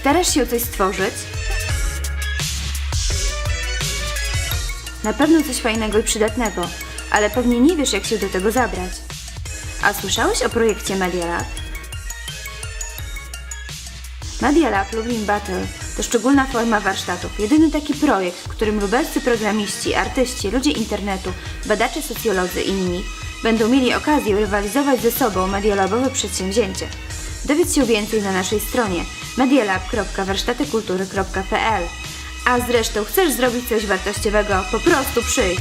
Starasz się coś stworzyć? Na pewno coś fajnego i przydatnego, ale pewnie nie wiesz, jak się do tego zabrać. A słyszałeś o projekcie Media Lab? Media Lab Lublin Battle to szczególna forma warsztatów. Jedyny taki projekt, w którym lubelscy programiści, artyści, ludzie internetu, badacze socjolodzy i inni będą mieli okazję rywalizować ze sobą medialabowe przedsięwzięcie. Dowiedz się więcej na naszej stronie medialab.warsztatykultury.pl A zresztą chcesz zrobić coś wartościowego, po prostu przyjdź!